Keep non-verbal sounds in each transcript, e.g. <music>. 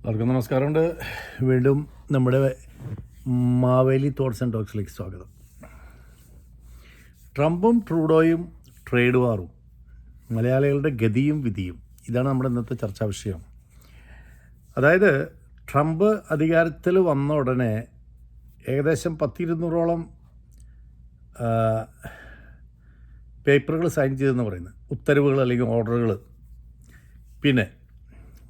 എല്ലാവർക്കും നമസ്കാരമുണ്ട്. വീണ്ടും നമ്മുടെ മാവേലി തോട്ട്സ് ആൻഡ് ടോക്സിലേക്ക് സ്വാഗതം. ട്രംപും ട്രൂഡോയും ട്രേഡ് വാറും മലയാളികളുടെ ഗതിയും വിധിയും ഇതാണ് നമ്മുടെ ഇന്നത്തെ ചർച്ചാ വിഷയം. അതായത് ട്രംപ് അധികാരത്തിൽ വന്ന ഉടനെ ഏകദേശം പത്തിരുന്നൂറോളം പേപ്പറുകൾ സൈൻ ചെയ്തെന്ന് പറയുന്നത്. ഉത്തരവുകൾ അല്ലെങ്കിൽ ഓർഡറുകൾ. പിന്നെ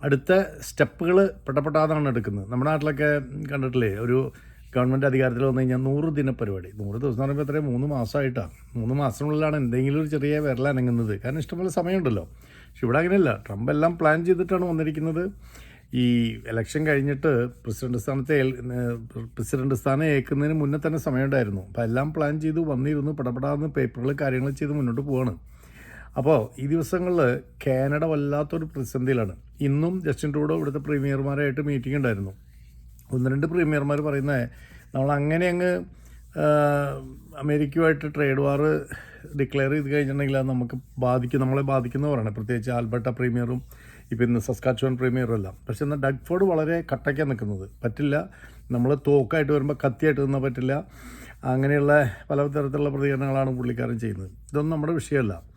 അടുത്ത സ്റ്റെപ്പുകൾ പെട്ടപ്പെട്ടാതാണ് എടുക്കുന്നത്. നമ്മുടെ നാട്ടിലൊക്കെ കണ്ടിട്ടില്ലേ ഒരു ഗവൺമെന്റ് അധികാരത്തിൽ വന്നു കഴിഞ്ഞാൽ നൂറ് ദിന പരിപാടി. നൂറ് ദിവസം എന്ന് പറയുമ്പോൾ എത്രയും? മൂന്ന് മാസമായിട്ടാണ് മൂന്ന് മാസത്തിനുള്ളിലാണ് എന്തെങ്കിലും ഒരു ചെറിയ വിരൽ അനങ്ങുന്നത്. കാരണം ഇഷ്ടംപോലെ സമയമുണ്ടല്ലോ. പക്ഷെ ഇവിടെ അങ്ങനെയല്ല. ട്രംപ് എല്ലാം പ്ലാൻ ചെയ്തിട്ടാണ് വന്നിരിക്കുന്നത്. ഈ ഇലക്ഷൻ കഴിഞ്ഞിട്ട് പ്രസിഡന്റ് സ്ഥാനത്തെ പ്രസിഡന്റ് സ്ഥാനം ഏൽക്കുന്നതിന് മുന്നേ തന്നെ സമയമുണ്ടായിരുന്നു. അപ്പോൾ എല്ലാം പ്ലാൻ ചെയ്ത് വന്നിരുന്നു. പടപടാന്ന് പേപ്പറുകൾ കാര്യങ്ങൾ ചെയ്ത് മുന്നോട്ട് പോവാണ്. അപ്പോൾ ഈ ദിവസങ്ങളിൽ കാനഡ വല്ലാത്തൊരു പ്രതിസന്ധിയിലാണ്. ഇന്നും ജസ്റ്റിൻ ട്രൂഡോ ഇവിടുത്തെ പ്രീമിയർമാരായിട്ട് മീറ്റിംഗ് ഉണ്ടായിരുന്നു. ഒന്ന് രണ്ട് പ്രീമിയർമാർ പറയുന്നത് നമ്മൾ അങ്ങനെ അങ്ങ് അമേരിക്കയുമായിട്ട് ട്രേഡ് വാർ ഡിക്ലെയർ ചെയ്ത് കഴിഞ്ഞിട്ടുണ്ടെങ്കിൽ അത് നമുക്ക് ബാധിക്കും നമ്മളെ ബാധിക്കുന്ന പറയണേ പ്രത്യേകിച്ച് ആൽബർട്ട പ്രീമിയറും ഇപ്പം ഇന്ന് സസ്കാച്ചുവൻ പ്രീമിയറും എല്ലാം. പക്ഷേ എന്നാൽ ഡഗ്ഫോർഡ് വളരെ കട്ടയ്ക്കാൻ നിൽക്കുന്നത്. പറ്റില്ല. നമ്മൾ തോക്കായിട്ട് വരുമ്പോൾ കത്തിയായിട്ട് നിന്നാൽ പറ്റില്ല. അങ്ങനെയുള്ള പല തരത്തിലുള്ള പ്രതികരണങ്ങളാണ് പുള്ളിക്കാരൻ ചെയ്യുന്നത്. ഇതൊന്നും നമ്മുടെ വിഷയമല്ല.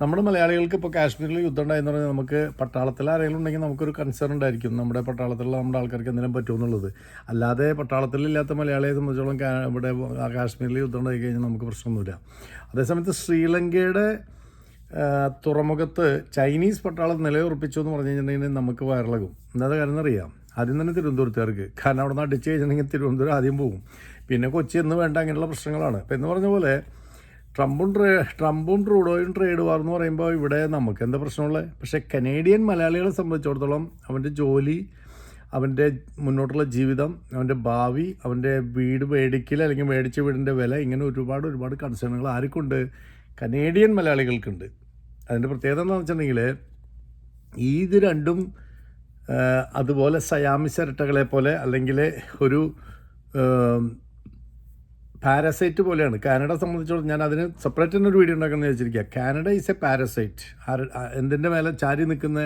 നമ്മുടെ മലയാളികൾക്ക് ഇപ്പോൾ കാശ്മീരിൽ യുദ്ധം ഉണ്ടായെന്ന് പറഞ്ഞാൽ നമുക്ക് പട്ടാളത്തിൽ ആരെങ്കിലും ഉണ്ടെങ്കിൽ നമുക്കൊരു കൺസേൺ ഉണ്ടായിരിക്കും. നമ്മുടെ പട്ടാളത്തിലുള്ള നമ്മുടെ ആൾക്കാർക്ക് എന്തെങ്കിലും പറ്റുമോ എന്നുള്ളത്. അല്ലാതെ പട്ടാളത്തിലില്ലാത്ത മലയാളിയെ സംബന്ധിച്ചോളം ഇവിടെ കാശ്മീരിൽ യുദ്ധം ഉണ്ടായി കഴിഞ്ഞാൽ നമുക്ക് പ്രശ്നമൊന്നുമില്ല. അതേസമയത്ത് ശ്രീലങ്കയുടെ തുറമുഖത്ത് ചൈനീസ് പട്ടാളം നിലയുറപ്പിച്ചു എന്ന് പറഞ്ഞു കഴിഞ്ഞിട്ടുണ്ടെങ്കിൽ നമുക്ക് വയറിളകും. എന്താ കാരണം എന്നറിയാം? ആദ്യം തന്നെ തിരുവനന്തപുരത്തുകാർക്ക്. കാരണം അവിടെ നിന്ന് അടിച്ചു കഴിഞ്ഞിട്ടുണ്ടെങ്കിൽ തിരുവനന്തപുരം ആദ്യം പോകും പിന്നെ കൊച്ചി എന്ന് വേണ്ട അങ്ങനെയുള്ള പ്രശ്നങ്ങളാണ്. അപ്പം എന്ന് പറഞ്ഞ പോലെ ട്രംപും ട്രേ ട്രംപും ട്രൂഡോയും ട്രേഡ് വാർ എന്ന് പറയുമ്പോൾ ഇവിടെ നമുക്ക് എന്താ പ്രശ്നമുള്ളത് പക്ഷേ കനേഡിയൻ മലയാളികളെ സംബന്ധിച്ചിടത്തോളം അവന്റെ ജോലി അവന്റെ മുന്നോട്ടുള്ള ജീവിതം അവന്റെ ഭാവി അവന്റെ വീട് മേടിക്കൽ അല്ലെങ്കിൽ മേടിച്ച വീടിന്റെ വില ഇങ്ങനെ ഒരുപാട് ഒരുപാട് കൺസേണുകൾ ആർക്കുണ്ട്? കനേഡിയൻ മലയാളികൾക്കുണ്ട്. അതിന്റെ പ്രത്യേകത എന്താണെന്ന് വെച്ചിട്ടുണ്ടെങ്കിൽ ഇത് രണ്ടും അതുപോലെ സയാമിസരട്ടകളെ പോലെ അല്ലെങ്കിൽ ഒരു പാരസൈറ്റ് പോലെയാണ്. കാനഡ സംബന്ധിച്ചോളം ഞാൻ അതിന് സെപ്പറേറ്റ് തന്നെ ഒരു വീഡിയോ ഉണ്ടാക്കുന്നത് വെച്ചിരിക്കുക കാനഡ ഈസ് എ പാരസൈറ്റ് എന്തിന്റെ മേലെ ചാരി നിൽക്കുന്ന?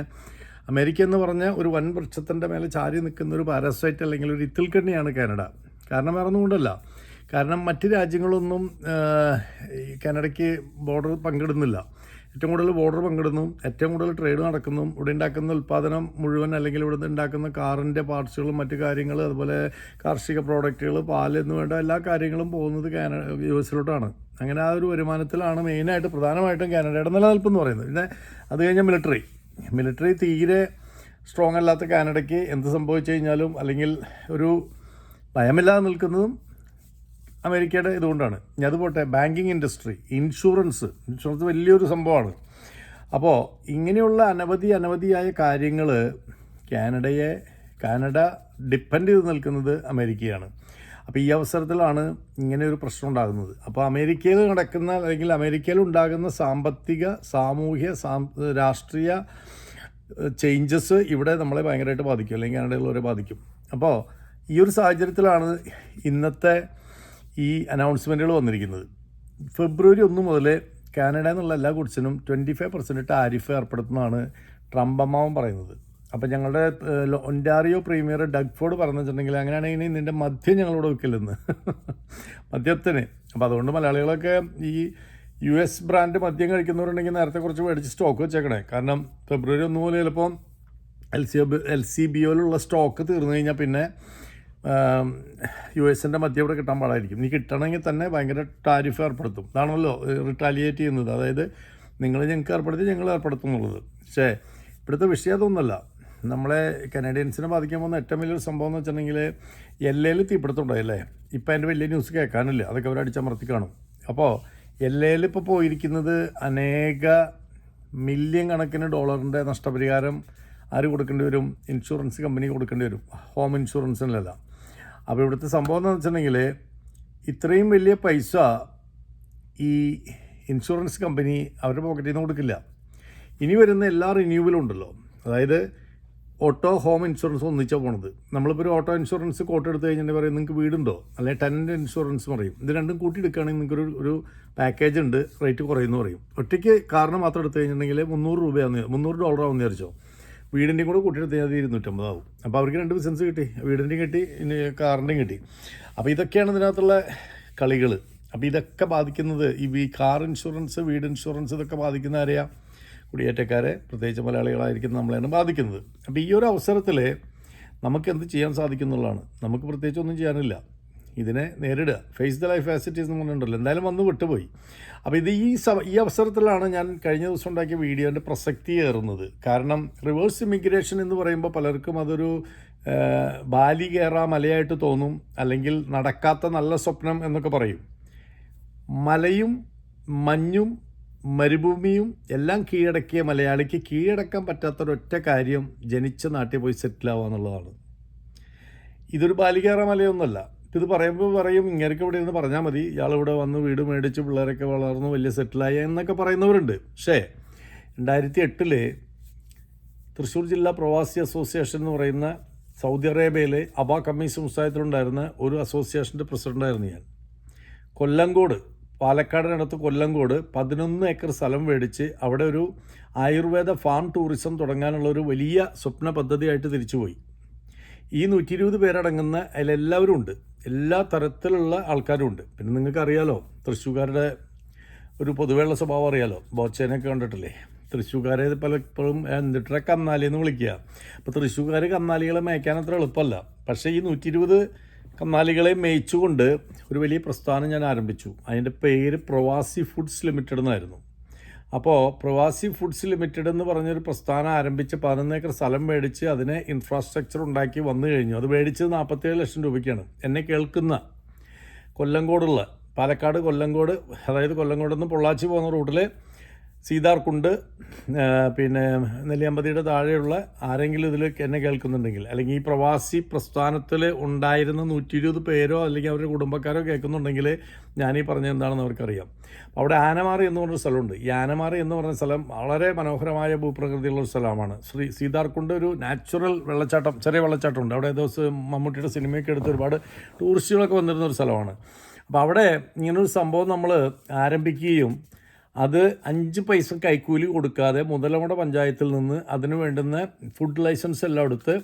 അമേരിക്ക എന്ന് പറഞ്ഞ ഒരു വൻ വൃക്ഷത്തിന്റെ മേലെ ചാരി നിൽക്കുന്ന ഒരു പാരസൈറ്റ് അല്ലെങ്കിൽ ഒരു ഇത്തിൽക്കണ്ണിയാണ് കാനഡ. കാരണം വേറെ കാരണം മറ്റ് രാജ്യങ്ങളൊന്നും കാനഡയ്ക്ക് ബോർഡർ പങ്കിടുന്നില്ല. ഏറ്റവും കൂടുതൽ ബോർഡർ പങ്കിടുന്നു ഏറ്റവും കൂടുതൽ ട്രേഡ് നടക്കുന്നു ഇവിടെ ഉണ്ടാക്കുന്ന ഉൽപ്പാദനം മുഴുവൻ അല്ലെങ്കിൽ ഇവിടെ ഉണ്ടാക്കുന്ന കാറിന്റെ പാർട്സുകളും മറ്റു കാര്യങ്ങൾ അതുപോലെ കാർഷിക പ്രോഡക്റ്റുകൾ പാൽ എന്ന് വേണ്ട എല്ലാ കാര്യങ്ങളും പോകുന്നത് കാനഡ യു എസിലോട്ടാണ് അങ്ങനെ ആ ഒരു വരുമാനത്തിലാണ് മെയിനായിട്ട് പ്രധാനമായിട്ടും കാനഡയുടെ നിലനിൽപ്പ് എന്ന് പറയുന്നത്. പിന്നെ അത് കഴിഞ്ഞാൽ മിലിറ്ററി മിലിറ്ററി തീരെ സ്ട്രോങ് അല്ലാത്ത കാനഡയ്ക്ക് എന്ത് സംഭവിച്ചു കഴിഞ്ഞാലും അല്ലെങ്കിൽ ഒരു ഭയമില്ലാതെ നിൽക്കുന്നതും അമേരിക്കയുടെ ഇതുകൊണ്ടാണ്. ഇനി അത് പോട്ടെ ബാങ്കിങ് ഇൻഡസ്ട്രി ഇൻഷുറൻസ്. ഇൻഷുറൻസ് വലിയൊരു സംഭവമാണ്. അപ്പോൾ ഇങ്ങനെയുള്ള അനവധി അനവധിയായ കാര്യങ്ങൾ കാനഡയെ കാനഡ ഡിപ്പെൻഡ് ചെയ്ത് നിൽക്കുന്നത് അമേരിക്കയാണ്. അപ്പോൾ ഈ അവസരത്തിലാണ് ഇങ്ങനെ ഒരു പ്രശ്നം ഉണ്ടാകുന്നത്. അപ്പോൾ അമേരിക്കയിൽ നടക്കുന്ന അല്ലെങ്കിൽ അമേരിക്കയിൽ ഉണ്ടാകുന്ന സാമ്പത്തിക സാമൂഹ്യ രാഷ്ട്രീയ ചേഞ്ചസ് ഇവിടെ നമ്മളെ ഭയങ്കരമായിട്ട് ബാധിക്കും. അല്ലെങ്കിൽ കാനഡയുള്ളവരെ ബാധിക്കും. അപ്പോൾ ഈ ഒരു സാഹചര്യത്തിലാണ് ഇന്നത്തെ ഈ അനൗൺസ്മെന്റുകൾ വന്നിരിക്കുന്നത്. ഫെബ്രുവരി ഒന്ന് മുതൽ കാനഡ എന്നുള്ള എല്ലാ ഗുഡ്സിനും ട്വന്റി ഫൈവ് പെർസെന്റ് ടാരിഫ് ഏർപ്പെടുത്തുന്നതാണ് ട്രംപ് അമ്മാവൻ പറയുന്നത്. അപ്പോൾ ഞങ്ങളുടെ ഒൻഡാറിയോ പ്രീമിയർ ഡഗ്ഫോർഡ് പറഞ്ഞു വെച്ചിട്ടുണ്ടെങ്കിൽ അങ്ങനെയാണെങ്കിൽ നിന്റെ മദ്യം ഞങ്ങളോട് വെക്കില്ലെന്ന്. <laughs> മദ്യത്തിന് അപ്പോൾ അതുകൊണ്ട് മലയാളികളൊക്കെ ഈ യു എസ് ബ്രാൻഡ് മദ്യം കഴിക്കുന്നവരുണ്ടെങ്കിൽ നേരത്തെ കുറച്ച് മേടിച്ച് സ്റ്റോക്ക് വെച്ചേക്കണേ. കാരണം ഫെബ്രുവരി ഒന്ന് മുതൽ ചിലപ്പോൾ L C L C B ഒയിലുള്ള stock തീർന്നു കഴിഞ്ഞാൽ പിന്നെ യു എസിന്റെ മധ്യ ഇവിടെ കിട്ടാൻ പാടായിരിക്കും. നീ കിട്ടണമെങ്കിൽ തന്നെ ഭയങ്കര ടാരിഫ് ഏർപ്പെടുത്തും. അതാണല്ലോ റിട്ടാലിയേറ്റ് ചെയ്യുന്നത്. അതായത് നിങ്ങൾ ഞങ്ങൾക്ക് ഏർപ്പെടുത്തി ഞങ്ങൾ ഏർപ്പെടുത്തും എന്നുള്ളത്. പക്ഷേ ഇവിടുത്തെ വിഷയം അതൊന്നുമല്ല. നമ്മളെ കനേഡിയൻസിനെ ബാധിക്കാൻ പോകുന്ന ഏറ്റവും വലിയൊരു സംഭവം എന്ന് വെച്ചിട്ടുണ്ടെങ്കിൽ എൽ എയിൽ അല്ലേ? ഇപ്പം അതിന്റെ വലിയ ന്യൂസ് കേൾക്കാനില്ല. അതൊക്കെ അവർ അടിച്ചമർത്തി കാണും. അപ്പോൾ എൽ എയിൽ ഇപ്പോൾ പോയിരിക്കുന്നത് അനേക മില്യൺ കണക്കിന് ഡോളറിന്റെ നഷ്ടപരിഹാരം ആര് കൊടുക്കേണ്ടി വരും? ഇൻഷുറൻസ് കമ്പനി കൊടുക്കേണ്ടി വരും. ഹോം ഇൻഷുറൻസിനല്ല അപ്പോൾ ഇവിടുത്തെ സംഭവം എന്ന് വെച്ചിട്ടുണ്ടെങ്കിൽ ഇത്രയും വലിയ പൈസ ഈ ഇൻഷുറൻസ് കമ്പനി അവരുടെ പോക്കറ്റിൽ നിന്ന് കൊടുക്കില്ല. ഇനി വരുന്ന എല്ലാ റിന്യൂവലും ഉണ്ടല്ലോ. അതായത് ഓട്ടോ ഹോം ഇൻഷുറൻസ് ഒന്നിച്ചാണ് പോണത്. നമ്മളിപ്പോൾ ഒരു ഓട്ടോ ഇൻഷുറൻസ് കോട്ട് എടുത്ത് കഴിഞ്ഞിട്ടുണ്ടെങ്കിൽ പറയും നിങ്ങൾക്ക് വീടുണ്ടോ? അല്ലെങ്കിൽ ടെനന്റ് ഇൻഷുറൻസ് പറയും. ഇത് രണ്ടും കൂട്ടി എടുക്കുകയാണെങ്കിൽ നിങ്ങൾക്ക് ഒരു പാക്കേജ് ഉണ്ട് റേറ്റ് കുറയുന്നു പറയും. ഒറ്റയ്ക്ക് കാരണം മാത്രം എടുത്തു കഴിഞ്ഞിട്ടുണ്ടെങ്കിൽ മുന്നൂറ് രൂപയാണെന്ന് മുന്നൂറ് ഡോളറാണെന്ന് വിചാരിച്ചോ? വീടിന്റെയും കൂടെ കൂട്ടിയെടുത്ത് അത് ഇരുന്നൂറ്റമ്പതാവും. അപ്പോൾ അവർക്ക് രണ്ട് ബിസിനസ് കിട്ടി. വീടിന്റെയും കിട്ടി ഇനി കാറിന്റെയും കിട്ടി. അപ്പോൾ ഇതൊക്കെയാണ് ഇതിനകത്തുള്ള കളികൾ അപ്പോൾ ഇതൊക്കെ ബാധിക്കുന്നത് ഈ കാർ ഇൻഷുറൻസ് വീട് ഇൻഷുറൻസ് ഇതൊക്കെ ബാധിക്കുന്ന ആരെയാ? കുടിയേറ്റക്കാരെ പ്രത്യേകിച്ച് മലയാളികളായിരിക്കും നമ്മളെയാണ് ബാധിക്കുന്നത്. അപ്പോൾ ഈ ഒരു അവസരത്തിൽ നമുക്ക് എന്ത് ചെയ്യാൻ സാധിക്കുന്നുള്ളതാണ്. നമുക്ക് പ്രത്യേകിച്ച് ഒന്നും ചെയ്യാനില്ല. ഇതിനെ നേരിടുക. ഫേസ് ദ ലൈഫ് ആസിറ്റീസ് എന്ന് പറഞ്ഞിട്ടുണ്ടല്ലോ. എന്തായാലും വന്ന് വിട്ടുപോയി. അപ്പോൾ ഇത് ഈ സ ഈ അവസരത്തിലാണ് ഞാൻ കഴിഞ്ഞ ദിവസം ഉണ്ടാക്കിയ വീഡിയോന്റെ പ്രസക്തി ഏറുന്നത്. കാരണം റിവേഴ്സ് ഇമിഗ്രേഷൻ എന്ന് പറയുമ്പോൾ പലർക്കും അതൊരു ബാലി കയറാ മലയായിട്ട് തോന്നും. അല്ലെങ്കിൽ നടക്കാത്ത നല്ല സ്വപ്നം എന്നൊക്കെ പറയും. മലയും മഞ്ഞും മരുഭൂമിയും എല്ലാം കീഴടക്കിയ മലയാളിക്ക് കീഴടക്കാൻ പറ്റാത്തൊരൊറ്റ കാര്യം ജനിച്ച നാട്ടിൽ പോയി സെറ്റിലാവുക എന്നുള്ളതാണ്. ഇതൊരു ബാലികേറ മലയൊന്നുമല്ല. ഇത് പറയുമ്പോൾ പറയും ഇങ്ങനെയൊക്കെ ഇവിടെ ഇരുന്ന് പറഞ്ഞാൽ മതി. ഇയാളിവിടെ വന്ന് വീട് മേടിച്ച് പിള്ളേരൊക്കെ വളർന്ന് വലിയ സെറ്റിലായി എന്നൊക്കെ പറയുന്നവരുണ്ട്. പക്ഷേ രണ്ടായിരത്തി എട്ടിൽ തൃശ്ശൂർ ജില്ലാ പ്രവാസി അസോസിയേഷൻ എന്ന് പറയുന്ന സൗദി അറേബ്യയിലെ അബ കമ്മീസ് മുസ്തായത്തിലുണ്ടായിരുന്ന ഒരു അസോസിയേഷന്റെ പ്രസിഡന്റായിരുന്നു ഞാൻ. കൊല്ലങ്കോട് പാലക്കാടിനടുത്ത് കൊല്ലങ്കോട് പതിനൊന്ന് ഏക്കർ സ്ഥലം മേടിച്ച് അവിടെ ഒരു ആയുർവേദ ഫാം ടൂറിസം തുടങ്ങാനുള്ള ഒരു വലിയ സ്വപ്ന പദ്ധതിയായിട്ട് തിരിച്ചുപോയി. ഈ നൂറ്റി ഇരുപത് പേരടങ്ങുന്ന അതിലെല്ലാവരും ഉണ്ട്. എല്ലാ തരത്തിലുള്ള ആൾക്കാരും ഉണ്ട് പിന്നെ നിങ്ങൾക്ക് അറിയാലോ തൃശ്ശൂർക്കാരുടെ ഒരു പൊതുവെയുള്ള സ്വഭാവം അറിയാലോ? ബോച്ചേനൊക്കെ കണ്ടിട്ടില്ലേ? തൃശ്ശൂർക്കാരെ പലപ്പോഴും എന്തിട്ട കന്നാലി എന്ന് വിളിക്കുക. അപ്പോൾ തൃശ്ശൂർക്കാർ കന്നാലികളെ മേയ്ക്കാൻ അത്ര എളുപ്പമല്ല. പക്ഷേ ഈ നൂറ്റി ഇരുപത് കന്നാലികളെ മേയിച്ചുകൊണ്ട് ഒരു വലിയ പ്രസ്ഥാനം ഞാൻ ആരംഭിച്ചു. അതിന്റെ പേര് പ്രവാസി ഫുഡ്സ് ലിമിറ്റഡ് എന്നായിരുന്നു. അപ്പോൾ പ്രവാസി ഫുഡ്സ് ലിമിറ്റഡ് എന്ന് പറഞ്ഞൊരു പ്രസ്ഥാനം ആരംഭിച്ച് പതിനൊന്ന് ഏക്കർ സ്ഥലം മേടിച്ച് അതിനെ ഇൻഫ്രാസ്ട്രക്ചർ ഉണ്ടാക്കി വന്നു കഴിഞ്ഞു. അത് മേടിച്ചത് നാൽപ്പത്തേഴ് ലക്ഷം രൂപയ്ക്കാണ്. എന്നെ കേൾക്കുന്ന കൊല്ലങ്കോടുള്ള പാലക്കാട് കൊല്ലങ്കോട് അതായത് കൊല്ലങ്കോട് നിന്ന് പൊള്ളാച്ചി പോകുന്ന റൂട്ടിൽ സീതാർകുണ്ട് ആ, പിന്നെ നെല്ലിയമ്പതിയുടെ താഴെയുള്ള ആരെങ്കിലും ഇതിൽ എന്നെ കേൾക്കുന്നുണ്ടെങ്കിൽ അല്ലെങ്കിൽ ഈ പ്രവാസി പ്രസ്ഥാനത്തിൽ ഉണ്ടായിരുന്ന നൂറ്റി ഇരുപത് പേരോ അല്ലെങ്കിൽ അവരുടെ കുടുംബക്കാരോ കേൾക്കുന്നുണ്ടെങ്കിൽ ഈ പറഞ്ഞത് എന്താണെന്ന് അവർക്കറിയാം. അവിടെ ആനമാറി എന്ന് പറഞ്ഞൊരു സ്ഥലമുണ്ട്. ഈ ആനമാറി എന്ന് പറഞ്ഞ സ്ഥലം വളരെ മനോഹരമായ ഭൂപ്രകൃതിയുള്ള ഒരു സ്ഥലമാണ്. ശ്രീ സീതാർക്കുണ്ട് ഒരു നാച്ചുറൽ വെള്ളച്ചാട്ടം ചെറിയ വെള്ളച്ചാട്ടം ഉണ്ട് അവിടെ ദിവസം മമ്മൂട്ടിയുടെ സിനിമയൊക്കെ എടുത്ത് ഒരുപാട് ടൂറിസ്റ്റുകളൊക്കെ വന്നിരുന്ന ഒരു സ്ഥലമാണ്. അപ്പോൾ അവിടെ ഇങ്ങനൊരു സംഭവം നമ്മൾ ആരംഭിക്കുകയും അത് അഞ്ച് പൈസ കൈക്കൂലി കൊടുക്കാതെ മുതലമുട പഞ്ചായത്തിൽ നിന്ന് അതിന് വേണ്ടുന്ന ഫുഡ് ലൈസൻസ് എല്ലാം എടുത്ത്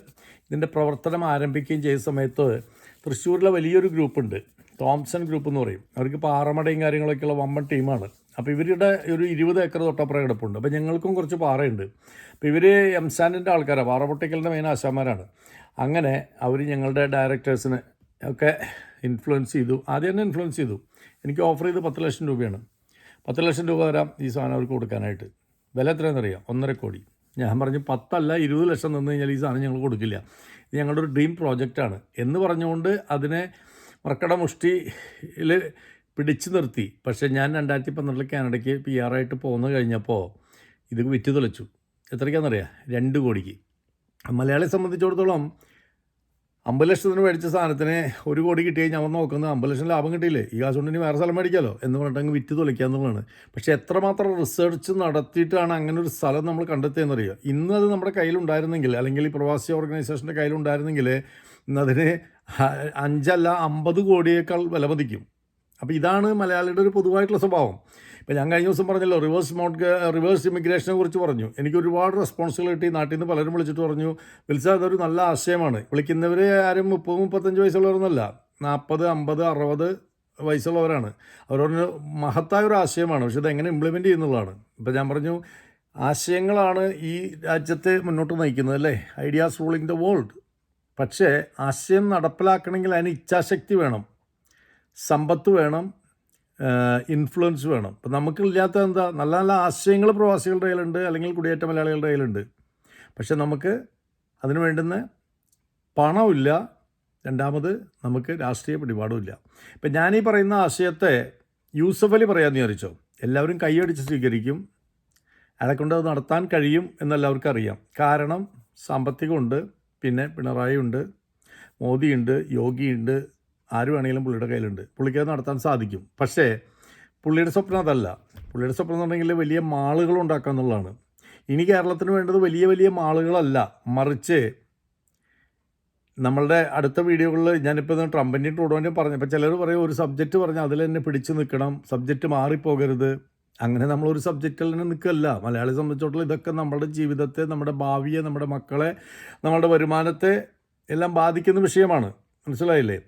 ഇതിന്റെ പ്രവർത്തനം ആരംഭിക്കുകയും ചെയ്ത സമയത്ത് തൃശ്ശൂരിലെ വലിയൊരു ഗ്രൂപ്പുണ്ട് തോംസൺ ഗ്രൂപ്പ് എന്ന് പറയും. അവർക്ക് പാറമടയും കാര്യങ്ങളൊക്കെയുള്ള വമ്പൻ ടീമാണ്. അപ്പോൾ ഇവരുടെ ഒരു ഇരുപത് ഏക്കർ തൊട്ടപ്പുറം കിടപ്പുണ്ട്. അപ്പോൾ ഞങ്ങൾക്കും കുറച്ച് പാറയുണ്ട്. അപ്പോൾ ഇവർ എംസാൻഡിന്റെ ആൾക്കാരാണ്. പാറ പൊട്ടിക്കലിന്റെ മെയിൻ ആശാന്മാരാണ്. അങ്ങനെ അവർ ഞങ്ങളുടെ ഡയറക്ടേഴ്സിനെ ഒക്കെ ഇൻഫ്ലുവൻസ് ചെയ്തു. ആദ്യം തന്നെ ഇൻഫ്ലുവൻസ് ചെയ്തു. എനിക്ക് ഓഫർ ചെയ്ത് പത്ത് ലക്ഷം രൂപയാണ്. പത്ത് ലക്ഷം രൂപ തരാം ഈ സാധനം അവർക്ക് കൊടുക്കാനായിട്ട്. വില എത്രയാണെന്ന് അറിയാം? ഒന്നര കോടി. ഞാൻ പറഞ്ഞു പത്തല്ല ഇരുപത് ലക്ഷം തന്നു കഴിഞ്ഞാൽ ഈ സാധനം ഞങ്ങൾ കൊടുക്കില്ല. ഇത് ഞങ്ങളുടെ ഒരു ഡ്രീം പ്രോജക്റ്റാണ് എന്ന് പറഞ്ഞുകൊണ്ട് അതിനെ മർക്കട മുഷ്ടിയിൽ പിടിച്ചു നിർത്തി. പക്ഷേ ഞാൻ രണ്ടായിരത്തി പന്ത്രണ്ടിൽ കാനഡയ്ക്ക് പി ആയിട്ട് പോന്നു കഴിഞ്ഞപ്പോൾ ഇത് വിറ്റ് തുളച്ചു. എത്രയ്ക്കാണെന്നറിയാം രണ്ട് കോടിക്ക്. മലയാളിയെ സംബന്ധിച്ചിടത്തോളം അമ്പത് ലക്ഷത്തിന് മേടിച്ച സാധനത്തിന് ഒരു കോടി കിട്ടി കഴിഞ്ഞാൽ അവൻ നോക്കുന്നത് അമ്പത് ലക്ഷം ലാഭം കിട്ടിയില്ലേ? ഈ കാശ് കൊണ്ട് ഇനി വേറെ സ്ഥലം മേടിക്കാമല്ലോ എന്ന് പറഞ്ഞിട്ട് അങ്ങ് വിറ്റ് തുലയ്ക്കുക എന്നുള്ളതാണ്. പക്ഷേ എത്രമാത്രം റിസർച്ച് നടത്തിയിട്ടാണ് അങ്ങനെ ഒരു സ്ഥലം നമ്മൾ കണ്ടെത്തിയെന്നറിയുക ഇന്ന് അത് നമ്മുടെ കയ്യിലുണ്ടായിരുന്നെങ്കിൽ അല്ലെങ്കിൽ ഈ പ്രവാസി ഓർഗനൈസേഷന്റെ കയ്യിലുണ്ടായിരുന്നെങ്കിൽ അതിന് അഞ്ചല്ല അമ്പത് കോടിയേക്കാൾ വിലമതിക്കും അപ്പോൾ ഇതാണ് മലയാളിയുടെ ഒരു പൊതുവായിട്ടുള്ള സ്വഭാവം. ഇപ്പോൾ ഞാൻ കഴിഞ്ഞ ദിവസം പറഞ്ഞല്ലോ റിവേഴ്സ് മോഡ് റിവേഴ്സ് ഇമിഗ്രേഷനെ കുറിച്ച് പറഞ്ഞു. എനിക്ക് ഒരുപാട് റെസ്പോൺസിബിലിറ്റി നാട്ടിൽ നിന്ന് പലരും വിളിച്ചിട്ട് പറഞ്ഞു വിൽസ അതൊരു നല്ല ആശയമാണ്. വിളിക്കുന്നവർ ആരും മുപ്പത് മുപ്പത്തഞ്ച് വയസ്സുള്ളവരൊന്നുമല്ല. നാൽപ്പത് അമ്പത് അറുപത് വയസ്സുള്ളവരാണ്. അവരോട് മഹത്തായ ഒരു ആശയമാണ്. പക്ഷേ അതെങ്ങനെ എങ്ങനെ ചെയ്യുന്നുള്ളതാണ്. ഇപ്പം ഞാൻ പറഞ്ഞു ആശയങ്ങളാണ് ഈ രാജ്യത്തെ മുന്നോട്ട് നയിക്കുന്നത് അല്ലേ? ഐഡിയാസ് റൂളിങ് ദ വേൾഡ് പക്ഷേ ആശയം നടപ്പിലാക്കണമെങ്കിൽ അതിന് ഇച്ഛാശക്തി വേണം. സമ്പത്ത് വേണം. ഇൻഫ്ലുവൻസ് വേണം. ഇപ്പം നമുക്കില്ലാത്ത എന്താ നല്ല നല്ല ആശയങ്ങൾ പ്രവാസികളുടെ കയ്യിലുണ്ട് അല്ലെങ്കിൽ കുടിയേറ്റ മലയാളികളുടെ കയ്യിലുണ്ട്. പക്ഷെ നമുക്ക് അതിന് വേണ്ടുന്ന പണമില്ല. രണ്ടാമത് നമുക്ക് രാഷ്ട്രീയ പിടിപാടുമില്ല. ഇപ്പം ഞാനീ പറയുന്ന ആശയത്തെ യൂസഫ് അലി പറയാമെന്ന് വിചാരിച്ചോ? എല്ലാവരും കൈയടിച്ച് സ്വീകരിക്കും. അയാളെ അത് നടത്താൻ കഴിയും എന്നെല്ലാവർക്കും അറിയാം കാരണം സാമ്പത്തികമുണ്ട് പിന്നെ പിണറായി ഉണ്ട് മോദിയുണ്ട് യോഗിയുണ്ട് ആര് വേണമെങ്കിലും പുള്ളിയുടെ കയ്യിലുണ്ട്. പുള്ളിക്ക് അത് നടത്താൻ സാധിക്കും. പക്ഷേ പുള്ളിയുടെ സ്വപ്നം അതല്ല. പുള്ളിയുടെ സ്വപ്നം എന്നുണ്ടെങ്കിൽ വലിയ മാളുകൾ ഉണ്ടാക്കുക എന്നുള്ളതാണ്. ഇനി കേരളത്തിന് വേണ്ടത് വലിയ വലിയ മാളുകളല്ല. മറിച്ച് നമ്മളുടെ അടുത്ത വീഡിയോകളിൽ ഞാനിപ്പോൾ ട്രംപിന്റെയും ട്രൂഡോന്റെയും പറഞ്ഞു ഇപ്പോൾ ചിലർ പറയും ഒരു സബ്ജക്റ്റ് പറഞ്ഞാൽ അതിൽ തന്നെ പിടിച്ചു നിൽക്കണം. സബ്ജക്റ്റ് മാറിപ്പോകരുത്. അങ്ങനെ നമ്മളൊരു സബ്ജക്റ്റിൽ തന്നെ നിൽക്കല്ല. മലയാളിയെ സംബന്ധിച്ചിടത്തോളം ഇതൊക്കെ നമ്മുടെ ജീവിതത്തെ നമ്മുടെ ഭാവിയെ നമ്മുടെ മക്കളെ നമ്മുടെ വരുമാനത്തെ എല്ലാം ബാധിക്കുന്ന വിഷയമാണ്. മനസ്സിലായില്ലേ?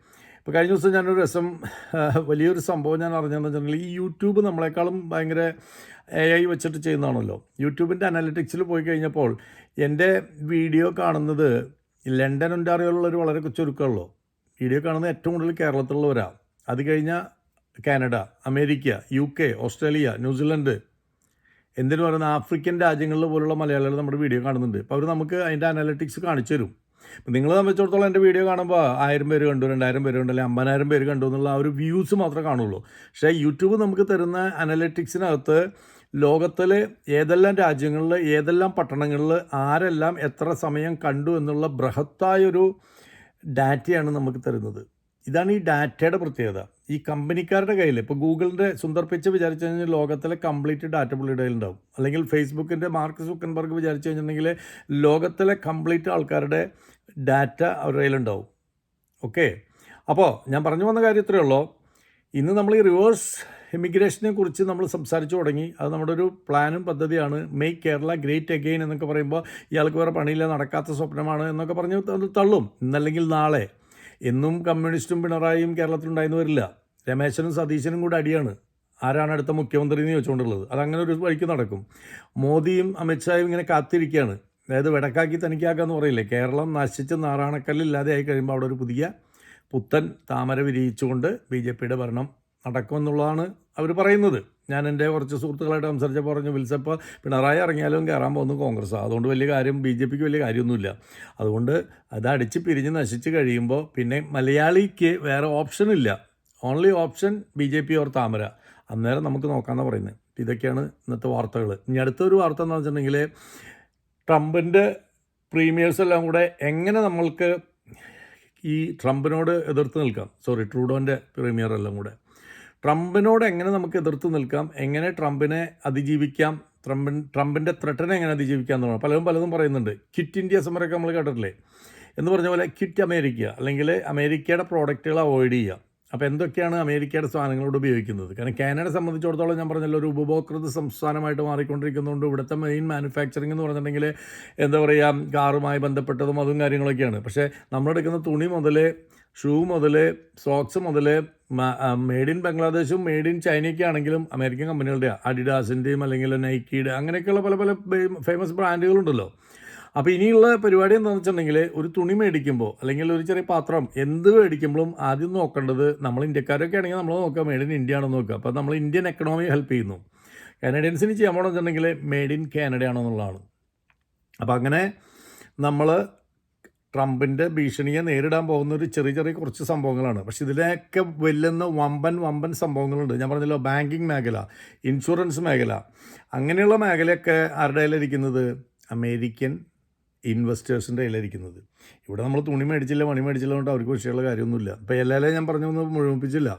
ഇപ്പോൾ കഴിഞ്ഞ ദിവസം ഞാനൊരു രസം വലിയൊരു സംഭവം ഞാൻ അറിഞ്ഞതെന്ന് വെച്ചിട്ടുണ്ടെങ്കിൽ ഈ യൂട്യൂബ് നമ്മളെക്കാളും ഭയങ്കര എ ഐ വെച്ചിട്ട് ചെയ്യുന്നതാണല്ലോ. യൂട്യൂബിന്റെ അനാലിറ്റിക്സിൽ പോയി കഴിഞ്ഞപ്പോൾ എന്റെ വീഡിയോ കാണുന്നത് ലണ്ടൻ ഒന്റാറിയോളുള്ളൊരു വളരെ ചുരുക്കമുള്ളൂ വീഡിയോ കാണുന്നത് ഏറ്റവും കൂടുതൽ കേരളത്തിലുള്ളവരാണ് അത് കഴിഞ്ഞാൽ Canada America U K Australia New Zealand എന്തിനു പറയുന്ന ആഫ്രിക്കൻ രാജ്യങ്ങളിൽ പോലുള്ള മലയാളികൾ നമ്മുടെ വീഡിയോ കാണുന്നുണ്ട്. അപ്പോൾ അവർ നമുക്ക് അതിന്റെ അനാലിറ്റിക്സ് കാണിച്ചു തരും. ഇപ്പം നിങ്ങൾ സംബന്ധിച്ചിടത്തോളം എന്റെ വീഡിയോ കാണുമ്പോൾ ആയിരം പേര് കണ്ടു രണ്ടായിരം പേര് കണ്ടു അല്ലെങ്കിൽ അമ്പതിനായിരം പേര് കണ്ടു എന്നുള്ള ആ ഒരു വ്യൂസ് മാത്രമേ കാണുള്ളൂ. പക്ഷേ യൂട്യൂബ് നമുക്ക് തരുന്ന അനലറ്റിക്സിനകത്ത് ലോകത്തിൽ ഏതെല്ലാം രാജ്യങ്ങളിൽ ഏതെല്ലാം പട്ടണങ്ങളിൽ ആരെല്ലാം എത്ര സമയം കണ്ടു എന്നുള്ള ബൃഹത്തായൊരു ഡാറ്റയാണ് നമുക്ക് തരുന്നത്. ഇതാണ് ഈ ഡാറ്റയുടെ പ്രത്യേകത. ഈ കമ്പനിക്കാരുടെ കയ്യിൽ ഇപ്പോൾ ഗൂഗിളിന്റെ സുന്ദർ പിച്ച് വിചാരിച്ചു കഴിഞ്ഞാൽ ലോകത്തിലെ കംപ്ലീറ്റ് ഡാറ്റ പുള്ളിയുടെ കയ്യിലുണ്ടാവും. അല്ലെങ്കിൽ ഫേസ്ബുക്കിന്റെ മാർക്ക് സുക്കൻബർഗ് വിചാരിച്ചു കഴിഞ്ഞിട്ടുണ്ടെങ്കിൽ ലോകത്തിലെ കംപ്ലീറ്റ് ആൾക്കാരുടെ ഡാറ്റ അവരുടെ കയ്യിലുണ്ടാവും. ഓക്കെ? അപ്പോൾ ഞാൻ പറഞ്ഞു വന്ന കാര്യം ഇത്രയേ ഉള്ളൂ. ഇന്ന് നമ്മൾ ഈ റിവേഴ്സ് ഇമിഗ്രേഷനെ കുറിച്ച് നമ്മൾ സംസാരിച്ചു തുടങ്ങി. അത് നമ്മുടെ ഒരു പ്ലാനും പദ്ധതിയാണ്. മെയ്ക്ക് കേരള ഗ്രേറ്റ് അഗെയിൻ എന്നൊക്കെ പറയുമ്പോൾ ഇയാൾക്ക് വേറെ പണിയില്ല നടക്കാത്ത സ്വപ്നമാണ് എന്നൊക്കെ പറഞ്ഞ് തള്ളും. ഇന്നല്ലെങ്കിൽ നാളെ. എന്നും കമ്മ്യൂണിസ്റ്റും പിണറായിയും കേരളത്തിലുണ്ടായിരുന്നു വരില്ല. രമേശനും സതീശനും കൂടെ അടിയാണ്. ആരാണ് അടുത്ത മുഖ്യമന്ത്രി എന്ന് ചോദിച്ചുകൊണ്ടുള്ളത്. അതങ്ങനെ ഒരു വഴിക്ക് നടക്കും. മോദിയും അമിത്ഷായും ഇങ്ങനെ കാത്തിരിക്കുകയാണ്. അതായത് വെടക്കാക്കി തനിക്കാക്കാന്ന് പറയില്ലേ? കേരളം നശിച്ച് നാറാണക്കല്ലില്ലാതെ ആയി കഴിയുമ്പോൾ അവിടെ ഒരു പുതിയ പുത്തൻ താമര വിരിയിച്ചുകൊണ്ട് ബി ജെ പിയുടെ ഭരണം നടക്കുമെന്നുള്ളതാണ് അവർ പറയുന്നത്. ഞാൻ എന്റെ കുറച്ച് സുഹൃത്തുക്കളായിട്ട് സംസാരിച്ചപ്പോൾ പറഞ്ഞു വിളിച്ചപ്പോൾ പിണറായി ഇറങ്ങിയാലും കയറാൻ പോകുന്നു കോൺഗ്രസ്. അതുകൊണ്ട് വലിയ കാര്യം ബി ജെ പിക്ക് വലിയ കാര്യമൊന്നുമില്ല. അതുകൊണ്ട് അത് അടിച്ച് പിരിഞ്ഞ് നശിച്ച് കഴിയുമ്പോൾ പിന്നെ മലയാളിക്ക് വേറെ ഓപ്ഷൻ ഇല്ല. Only option B J P or താമര. അന്നേരം നമുക്ക് നോക്കാമെന്നാണ് പറയുന്നത് ഇതൊക്കെയാണ് ഇന്നത്തെ വാർത്തകൾ ഇനി അടുത്തൊരു വാർത്ത എന്ന് വെച്ചിട്ടുണ്ടെങ്കിൽ ട്രംപിന്റെ പ്രീമിയേഴ്സ് എല്ലാം കൂടെ എങ്ങനെ നമ്മൾക്ക് ഈ ട്രംപിനോട് എതിർത്ത് നിൽക്കാം? സോറി ട്രൂഡോന്റെ പ്രീമിയർ എല്ലാം കൂടെ. ട്രംപിനോട് എങ്ങനെ നമുക്ക് എതിർത്ത് നിൽക്കാം? എങ്ങനെ ട്രംപിനെ അതിജീവിക്കാം? ട്രംപിൻ ട്രംപിന്റെ ത്രട്ടനെ എങ്ങനെ അതിജീവിക്കാം എന്നാണ് പലരും പലതും പറയുന്നുണ്ട്. കിറ്റ് ഇന്ത്യ സമരമൊക്കെ നമ്മൾ കേട്ടിട്ടില്ലേ? എന്ന് പറഞ്ഞ പോലെ കിറ്റ് അമേരിക്ക അല്ലെങ്കിൽ അമേരിക്കയുടെ പ്രോഡക്റ്റുകൾ അവോയ്ഡ് ചെയ്യുക. അപ്പോൾ എന്തൊക്കെയാണ് അമേരിക്കയുടെ സാധനങ്ങളോട് ഉപയോഗിക്കുന്നത്? കാരണം കാനഡ സംബന്ധിച്ചിടത്തോളം ഞാൻ പറഞ്ഞല്ലോ ഒരു ഉപഭോക്തൃ സംസ്ഥാനമായിട്ട് മാറിക്കൊണ്ടിരിക്കുന്നതുകൊണ്ട് ഇവിടുത്തെ മെയിൻ മാനുഫാക്ചറിങ് എന്ന് പറഞ്ഞിട്ടുണ്ടെങ്കിൽ എന്താ പറയുക കാറുമായി ബന്ധപ്പെട്ടതും അതും കാര്യങ്ങളൊക്കെയാണ്. പക്ഷേ നമ്മളെടുക്കുന്ന തുണി മുതൽ ഷൂ മുതൽ സോക്സ് മുതൽ മെയ്ഡ് ഇൻ ബംഗ്ലാദേശും മെയ്ഡ് ഇൻ ചൈനയൊക്കെ ആണെങ്കിലും അമേരിക്കൻ കമ്പനികളുടെ അഡിഡാസിന്റെയും അല്ലെങ്കിൽ നൈക്കിയുടെ അങ്ങനെയൊക്കെയുള്ള പല പല ഫേമസ് ബ്രാൻഡുകളുണ്ടല്ലോ അപ്പോൾ ഇനിയുള്ള പരിപാടി എന്താണെന്ന് വെച്ചിട്ടുണ്ടെങ്കിൽ ഒരു തുണി മേടിക്കുമ്പോൾ അല്ലെങ്കിൽ ഒരു ചെറിയ പാത്രം എന്ത് മേടിക്കുമ്പോഴും ആദ്യം നോക്കേണ്ടത് നമ്മൾ ഇന്ത്യക്കാരൊക്കെ ആണെങ്കിൽ നമ്മൾ നോക്കുക. മെയ്ഡ് ഇൻ ഇന്ത്യ ആണെന്ന് നോക്കുക. അപ്പോൾ നമ്മൾ ഇന്ത്യൻ എക്കണോമി ഹെൽപ്പ് ചെയ്യുന്നു. കാനഡിയൻസിന് ചെയ്യാൻ വെച്ചിട്ടുണ്ടെങ്കിൽ മെയ്ഡ് ഇൻ കാനഡ ആണെന്നുള്ളതാണ്. അപ്പോൾ അങ്ങനെ നമ്മൾ ട്രംപിന്റെ ഭീഷണിയെ നേരിടാൻ പോകുന്ന ഒരു ചെറിയ ചെറിയ കുറച്ച് സംഭവങ്ങളാണ്. പക്ഷെ ഇതിലൊക്കെ വെല്ലുന്ന വമ്പൻ വമ്പൻ സംഭവങ്ങളുണ്ട്. ഞാൻ പറഞ്ഞല്ലോ ബാങ്കിങ് മേഖല ഇൻഷുറൻസ് മേഖല അങ്ങനെയുള്ള മേഖലയൊക്കെ ആരുടെ കയ്യിലിരിക്കുന്നത്? അമേരിക്കൻ ഇൻവെസ്റ്റേഴ്സിന്റെ കയ്യിലിരിക്കുന്നത് ഇവിടെ നമ്മൾ തുണി മേടിച്ചില്ല മണി മേടിച്ചില്ല കൊണ്ട് അവർക്ക് വിഷയമുള്ള കാര്യമൊന്നുമില്ല. ഇപ്പോൾ എൽ ഞാൻ പറഞ്ഞു പറഞ്ഞൊന്നും മുഴുമിപ്പിച്ചില്ല.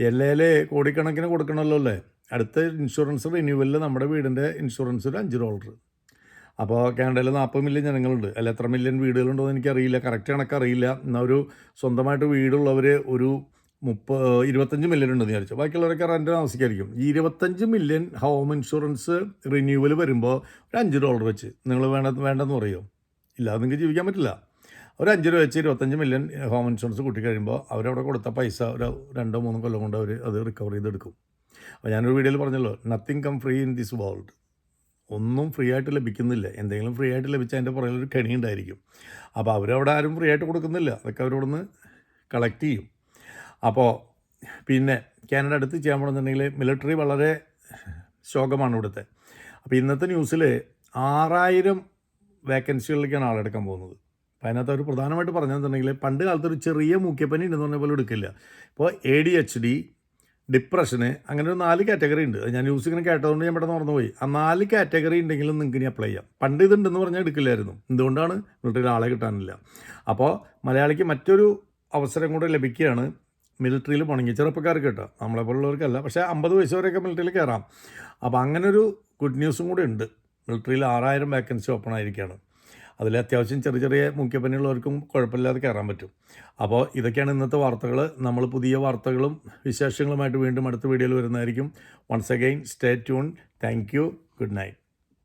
എൽ കോടിക്കണക്കിന് കൊടുക്കണമല്ലോ അല്ലേ? അടുത്ത ഇൻഷുറൻസ് റിന്യൂവലിൽ നമ്മുടെ വീടിന്റെ ഇൻഷുറൻസ് ഒരു അഞ്ച് ഡോളർ അപ്പോൾ കാനഡയിൽ നാൽപ്പത് മില്യൺ ജനങ്ങളുണ്ട്. അല്ല എത്ര മില്യൺ വീടുകളുണ്ടോ എന്ന് എനിക്കറിയില്ല കറക്റ്റ് കണക്കറിയില്ല എന്നാൽ ഒരു സ്വന്തമായിട്ട് വീടുള്ളവർ ഒരു മുപ്പ ഇരുപത്തഞ്ച് മില്യൺ ഉണ്ടെന്ന് വിചാരിച്ചു. ബാക്കിയുള്ളവരൊക്കെ റെന്റ് താമസിക്കായിരിക്കും. ഈ ഇരുപത്തഞ്ച് മില്യൺ ഹോം ഇൻഷുറൻസ് റിന്യൂവൽ വരുമ്പോൾ ഒരു അഞ്ച് ഡോളർ വെച്ച്. നിങ്ങൾ വേണ്ട വേണ്ടെന്ന് പറയുമോ ഇല്ല അത് നിങ്ങൾക്ക് ജീവിക്കാൻ പറ്റില്ല. ഒരു അഞ്ച് രൂപ വെച്ച് ഇരുപത്തഞ്ച് മില്യൺ ഹോം ഇൻഷുറൻസ് കൂട്ടിക്കഴിയുമ്പോൾ അവരവിടെ കൊടുത്ത പൈസ ഒരു രണ്ടോ മൂന്നോ കൊല്ലം കൊണ്ട് അവർ അത് റിക്കവർ ചെയ്തെടുക്കും. അപ്പോൾ ഞാനൊരു വീഡിയോയിൽ പറഞ്ഞല്ലോ nothing come free in this world ഒന്നും ഫ്രീ ആയിട്ട് ലഭിക്കുന്നില്ല. എന്തെങ്കിലും ഫ്രീ ആയിട്ട് ലഭിച്ചാൽ അതിന്റെ പുറകിൽ ഒരു കെണി ഉണ്ടായിരിക്കും. അപ്പോൾ അവരവിടെ ആരും ഫ്രീ ആയിട്ട് കൊടുക്കുന്നില്ല. അതൊക്കെ അവരോടൊന്ന് കളക്ട് ചെയ്യും. അപ്പോൾ പിന്നെ കാനഡ അടുത്ത് ചെയ്യാൻ പോകണമെന്നുണ്ടെങ്കിൽ മിലിറ്ററി വളരെ ശോകമാണ് ഇവിടുത്തെ. അപ്പോൾ ഇന്നത്തെ ന്യൂസിൽ ആറായിരം വേക്കൻസികളിലേക്കാണ് ആളെടുക്കാൻ പോകുന്നത്. അപ്പോൾ അതിനകത്ത് അവർ പ്രധാനമായിട്ട് പറഞ്ഞതെന്നുണ്ടെങ്കിൽ പണ്ട് കാലത്ത് ഒരു ചെറിയ മൂക്കിയപ്പനി ഉണ്ടെന്ന് പറഞ്ഞ പോലെ എടുക്കില്ല. ഇപ്പോൾ എ ഡി എച്ച് ഡി ഡിപ്രഷന് അങ്ങനെ ഒരു നാല് കാറ്റഗറി ഉണ്ട്. ഞാൻ ന്യൂസ് ഇങ്ങനെ കേട്ടതുകൊണ്ട് ഞാൻ പെട്ടെന്ന് മറന്നുപോയി. ആ നാല് കാറ്റഗറി ഉണ്ടെങ്കിലും നിങ്ങൾക്ക് ഇനി അപ്ലൈ ചെയ്യാം. പണ്ട് ഇതുണ്ടെന്ന് പറഞ്ഞാൽ എടുക്കില്ലായിരുന്നു. എന്തുകൊണ്ടാണ്? മിലിറ്ററിയിൽ ആളെ കിട്ടാനില്ല. അപ്പോൾ മലയാളിക്ക് മറ്റൊരു അവസരം കൂടെ ലഭിക്കുകയാണ് മിലിറ്ററിയിൽ പോകണമെങ്കിൽ ചെറുപ്പക്കാർക്ക് കേട്ടോ. നമ്മളെപ്പോലുള്ളവർക്കല്ല. പക്ഷേ അമ്പത് വയസ്സ് വരെയൊക്കെ മിലിറ്ററിയിൽ കയറാം അപ്പോൾ അങ്ങനൊരു ഗുഡ് ന്യൂസും കൂടെ ഉണ്ട്. മിലിറ്ററിയിൽ ആറായിരം വേക്കൻസി ഓപ്പൺ ആയിരിക്കുകയാണ്. അതിൽ അത്യാവശ്യം ചെറിയ ചെറിയ മുഖ്യപ്പനിയുള്ളവർക്കും കുഴപ്പമില്ലാതെ കയറാൻ പറ്റും. അപ്പോൾ ഇതൊക്കെയാണ് ഇന്നത്തെ വാർത്തകൾ. നമ്മൾ പുതിയ വാർത്തകളും വിശേഷങ്ങളുമായിട്ട് വീണ്ടും അടുത്ത വീഡിയോയിൽ വരുന്നതായിരിക്കും. Once again stay tune thank you good night